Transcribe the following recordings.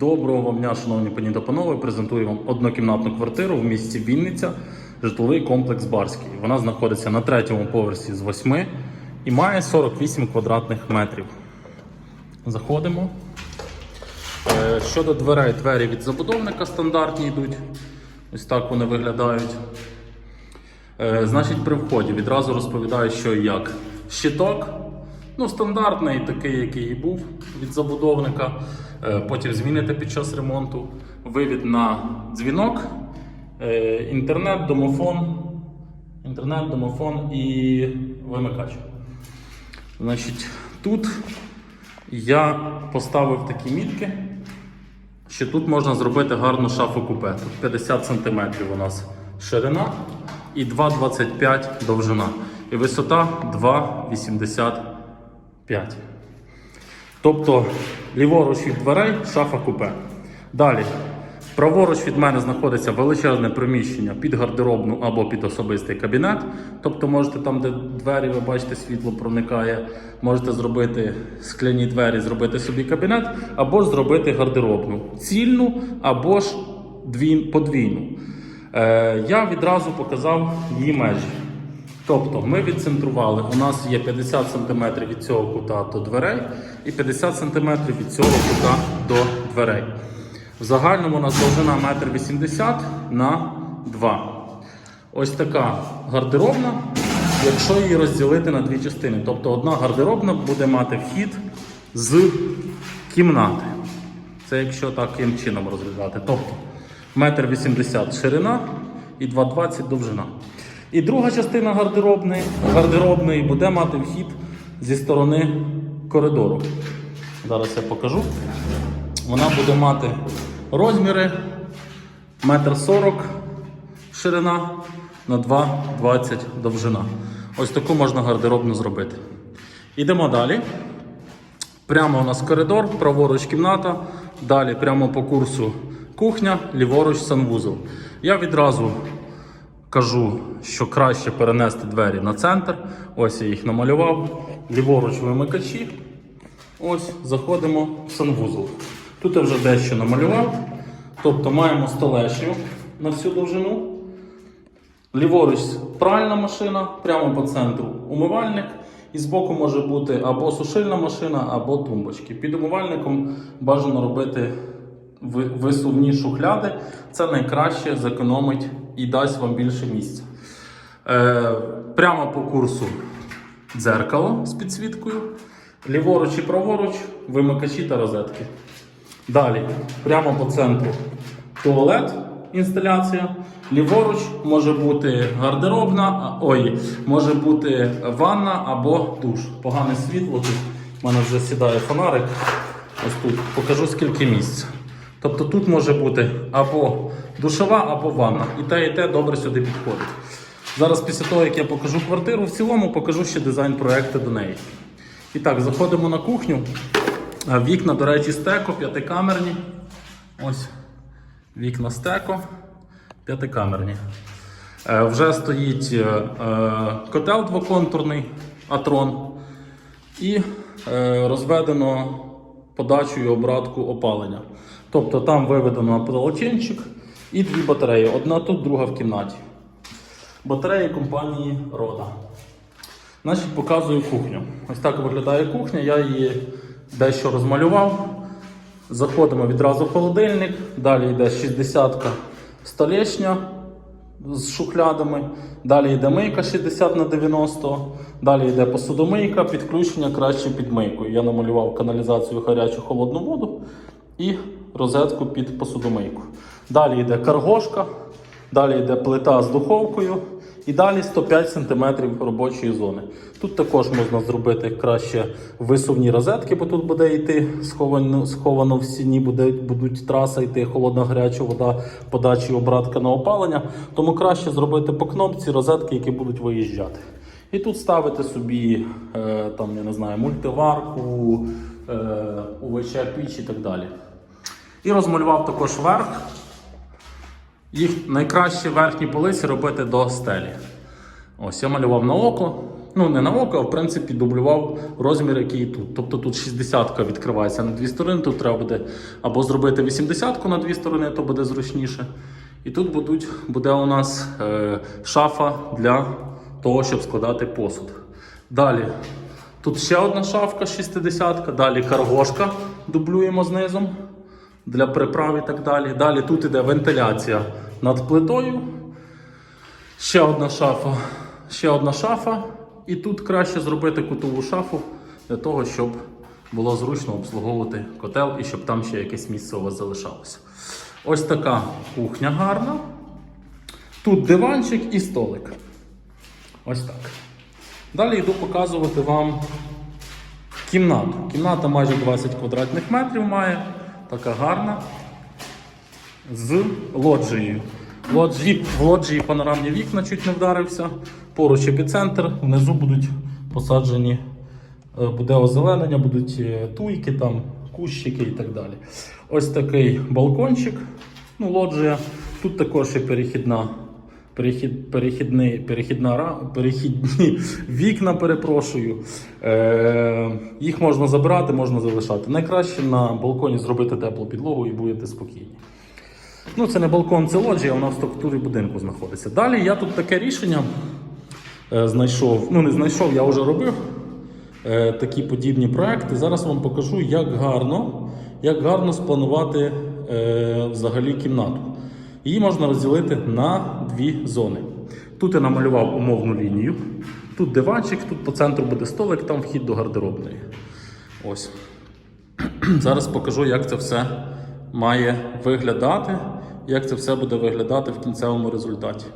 Доброго вам дня, шановні пані та панове. Презентую вам однокімнатну квартиру в місті Вінниця, житловий комплекс Барський. Вона знаходиться на третьому поверсі з восьми і має 48 квадратних метрів. Заходимо. Е, Щодо дверей, двері від забудовника стандартні йдуть. Ось так вони виглядають. Е, Значить, при вході відразу розповідаю, що і як. Щиток, ну, стандартний, такий, який і був від забудовника. Е, Потім зміните під час ремонту. Вивід на дзвінок, е, інтернет, домофон, інтернет, домофон і вимикач. Значить, тут я поставив такі мітки, що тут можна зробити гарну шафу купе. Тут 50 см у нас ширина і 2,25 довжина. І висота 2,85. Тобто ліворуч від дверей шафа купе. Далі. Праворуч від мене знаходиться величезне приміщення під гардеробну або під особистий кабінет. Тобто можете там, де двері, ви бачите, світло проникає, можете зробити скляні двері, зробити собі кабінет, або ж зробити гардеробну цільну, або ж подвійну. Е, я відразу показав її межі. Тобто ми відцентрували, у нас є 50 см від цього кута до дверей і 50 см від цього кута до дверей. В загальному у нас довжина 1,80 м на 2. Ось така гардеробна, якщо її розділити на дві частини. Тобто одна гардеробна буде мати вхід з кімнати. Це якщо таким чином розглядати. Тобто 1,80 м ширина і 2,20 довжина. І друга частина гардеробної, гардеробної буде мати вхід зі сторони коридору. Зараз я покажу. Вона буде мати розміри 1,40 м ширина на 2,20 довжина. Ось таку можна гардеробну зробити. Йдемо далі. Прямо у нас коридор, праворуч кімната, далі прямо по курсу кухня, ліворуч санвузол. Я відразу кажу, що краще перенести двері на центр. Ось я їх намалював. Ліворуч вимикачі. Ось заходимо в санвузол. Тут я вже дещо намалював. Тобто маємо столешню на всю довжину. Ліворуч пральна машина, прямо по центру умивальник. І збоку може бути або сушильна машина, або тумбочки. Під умивальником бажано робити висувні шухляди. Це найкраще зекономить і дасть вам більше місця. Е, прямо по курсу дзеркало з підсвіткою. Ліворуч і праворуч вимикачі та розетки. Далі, прямо по центру туалет, інсталяція. Ліворуч може бути гардеробна, ой, може бути ванна або душ. Погане світло тут. У мене вже сідає фонарик. Ось тут покажу скільки місць. Тобто тут може бути або душова, або ванна. І те, і те добре сюди підходить. Зараз, після того, як я покажу квартиру, в цілому покажу ще дизайн проекту до неї. І так, заходимо на кухню. Вікна, до речі, стеко, п'ятикамерні. Ось вікна стеко, п'ятикамерні. Е, Вже стоїть е, е, котел двоконтурний Атрон і розведено подачу і обратку опалення. Тобто там виведено полотенчик і дві батареї. Одна тут, друга в кімнаті. Батареї компанії Рода. Значить, показую кухню. Ось так виглядає кухня. Я її дещо розмалював. Заходимо відразу в холодильник. Далі йде 60-ка столешня з шухлядами. Далі йде мийка 60 на 90. Далі йде посудомийка, підключення краще під мийкою. Я намалював каналізацію гарячу холодну воду і розетку під посудомийку. Далі йде каргошка, далі йде плита з духовкою. І далі 105 см робочої зони. Тут також можна зробити краще висувні розетки, бо тут буде йти сховано, сховано в стіні, буде, будуть траса йти холодна гаряча вода, подача і обратка на опалення. Тому краще зробити по кнопці розетки, які будуть виїжджати. І тут ставити собі е, там, я не знаю, мультиварку, е, УВЧ піч і так далі. І розмалював також верх. Їх найкраще верхні полиці робити до стелі. Ось я малював на око. Ну, не на око, а в принципі дублював розмір, який тут. Тобто тут 60 відкривається на дві сторони, тут треба буде або зробити 80 на дві сторони, то буде зручніше. І тут будуть, буде у нас е, шафа для того, щоб складати посуд. Далі тут ще одна шафка 60 далі каргошка дублюємо знизу для приправ і так далі. Далі тут іде вентиляція над плитою. Ще одна шафа, ще одна шафа. І тут краще зробити кутову шафу для того, щоб було зручно обслуговувати котел і щоб там ще якесь місце у вас залишалося. Ось така кухня гарна. Тут диванчик і столик. Ось так. Далі йду показувати вам кімнату. Кімната майже 20 квадратних метрів має. Така гарна. З лоджією. Лоджі, в лоджії панорамні вікна чуть не вдарився. Поруч епіцентр, внизу будуть посаджені, е, буде озеленення, будуть е, туйки, там, кущики і так далі. Ось такий балкончик, ну, лоджія. Тут також є перехідна, перехід, перехідний, перехідна, перехідні вікна, перепрошую. Е, їх можна забирати, можна залишати. Найкраще на балконі зробити теплу підлогу і будете спокійні. Ну, це не балкон, це лоджія, вона в структурі будинку знаходиться. Далі я тут таке рішення е, знайшов. Ну, не знайшов, я вже робив е, такі подібні проекти. Зараз вам покажу, як гарно, як гарно спланувати е, взагалі кімнату. Її можна розділити на дві зони. Тут я намалював умовну лінію. Тут диванчик, тут по центру буде столик, там вхід до гардеробної. Ось. Зараз покажу, як це все має виглядати, як це все буде виглядати в кінцевому результаті.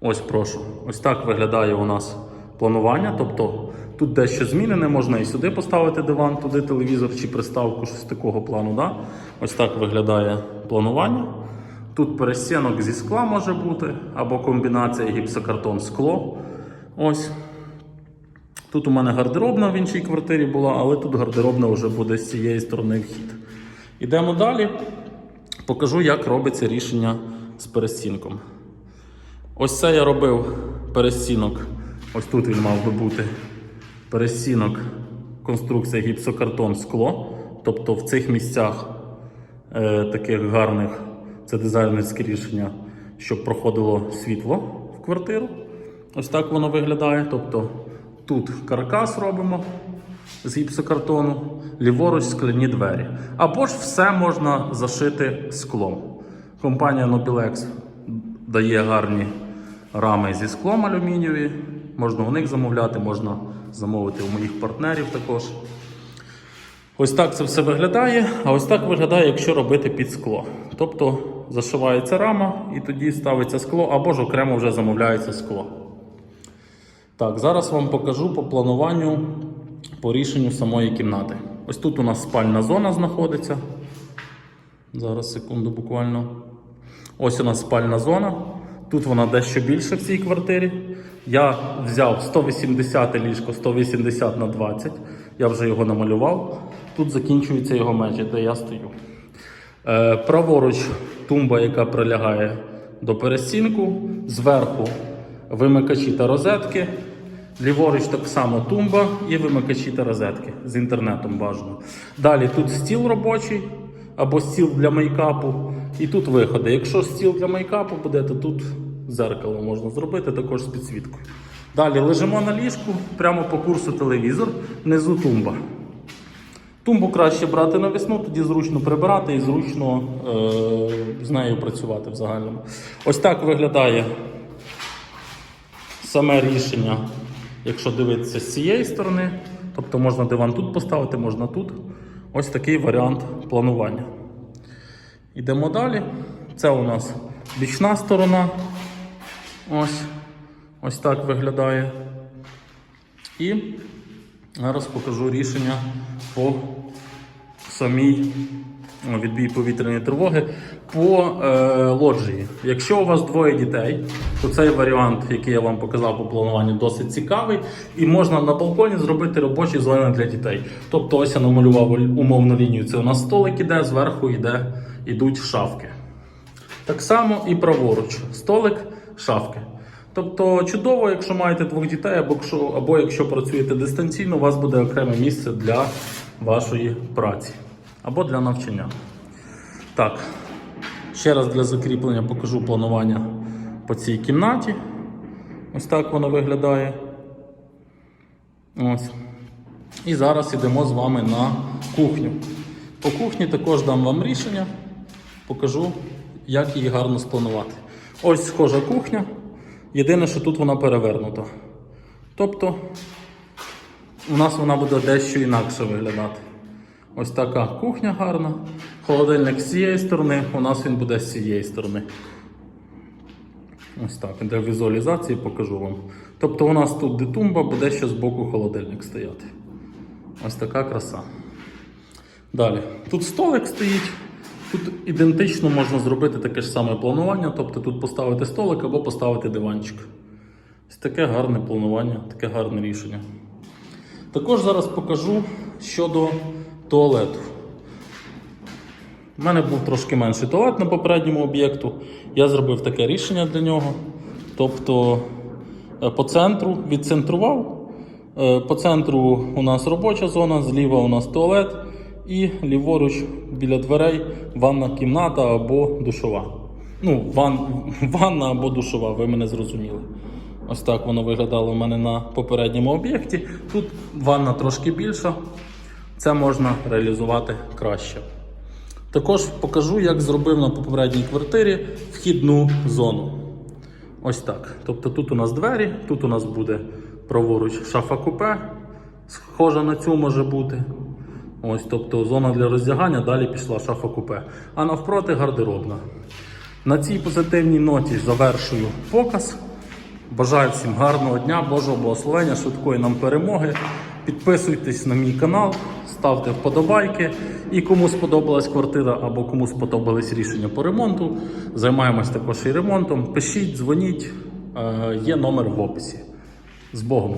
Ось прошу. Ось так виглядає у нас планування. Тобто тут дещо змінене, можна і сюди поставити диван, туди телевізор чи приставку, щось такого плану. Да? Ось так виглядає планування. Тут перестінок зі скла може бути, або комбінація гіпсокартон-скло. Ось. Тут у мене гардеробна в іншій квартирі була, але тут гардеробна вже буде з цієї сторони вхід. Ідемо далі. Покажу, як робиться рішення з перестінком. Ось це я робив перестінок. Ось тут він мав би бути. Перестінок, конструкція гіпсокартон скло. Тобто в цих місцях е, таких гарних це дизайнерське рішення, щоб проходило світло в квартиру. Ось так воно виглядає. Тобто тут каркас робимо з гіпсокартону, ліворуч скляні двері. Або ж все можна зашити склом. Компанія Nobilex дає гарні рами зі склом алюмінієві. Можна у них замовляти, можна замовити у моїх партнерів також. Ось так це все виглядає, а ось так виглядає, якщо робити під скло. Тобто зашивається рама і тоді ставиться скло, або ж окремо вже замовляється скло. Так, зараз вам покажу по плануванню по рішенню самої кімнати. Ось тут у нас спальна зона знаходиться. Зараз секунду буквально. Ось у нас спальна зона. Тут вона дещо більше в цій квартирі. Я взяв 180 ліжко, 180 на 20. Я вже його намалював. Тут закінчується його межі, де я стою. Е, праворуч тумба, яка прилягає до перестінку. Зверху вимикачі та розетки. Ліворуч так само тумба і вимикачі та розетки з інтернетом бажано. Далі тут стіл робочий або стіл для мейкапу. І тут виходи. Якщо стіл для мейкапу буде, то тут зеркало можна зробити також з підсвіткою. Далі лежимо на ліжку, прямо по курсу телевізор, внизу тумба. Тумбу краще брати на весну, тоді зручно прибирати і зручно е- з нею працювати в загальному. Ось так виглядає саме рішення, якщо дивитися з цієї сторони. Тобто можна диван тут поставити, можна тут. Ось такий варіант планування. Йдемо далі. Це у нас бічна сторона. Ось, ось так виглядає. І зараз покажу рішення по самій відбій повітряної тривоги по е, лоджії. Якщо у вас двоє дітей, то цей варіант, який я вам показав по плануванню, досить цікавий. І можна на балконі зробити робочі зони для дітей. Тобто, ось я намалював умовну лінію. Це у нас столик іде, зверху йде, йдуть шафки. Так само і праворуч. Столик, шафки. Тобто чудово, якщо маєте двох дітей, або якщо, або якщо працюєте дистанційно, у вас буде окреме місце для вашої праці або для навчання. Так, ще раз для закріплення покажу планування по цій кімнаті. Ось так воно виглядає. Ось. І зараз йдемо з вами на кухню. По кухні також дам вам рішення, покажу, як її гарно спланувати. Ось схожа кухня. Єдине, що тут вона перевернута. Тобто, у нас вона буде дещо інакше виглядати. Ось така кухня гарна. Холодильник з цієї сторони, у нас він буде з цієї сторони. Ось так, для візуалізації покажу вам. Тобто у нас тут де тумба, буде ще з боку холодильник стояти. Ось така краса. Далі. Тут столик стоїть. Тут ідентично можна зробити таке ж саме планування, тобто тут поставити столик або поставити диванчик. Ось таке гарне планування, таке гарне рішення. Також зараз покажу щодо туалету. У мене був трошки менший туалет на попередньому об'єкту. Я зробив таке рішення для нього. Тобто е, по центру відцентрував. Е, По центру у нас робоча зона, зліва у нас туалет і ліворуч біля дверей ванна кімната або душова. Ну, ван, ванна або душова, ви мене зрозуміли. Ось так воно виглядало у мене на попередньому об'єкті. Тут ванна трошки більша, це можна реалізувати краще. Також покажу, як зробив на попередній квартирі вхідну зону. Ось так. Тобто тут у нас двері, тут у нас буде праворуч шафа купе, схожа на цю може бути. Ось, тобто зона для роздягання, далі пішла шафа купе. А навпроти гардеробна. На цій позитивній ноті завершую показ. Бажаю всім гарного дня, Божого благословення, швидкої нам перемоги. Підписуйтесь на мій канал, ставте вподобайки. І кому сподобалась квартира або кому сподобались рішення по ремонту, займаємось також і ремонтом. Пишіть, дзвоніть, е, є номер в описі. З Богом!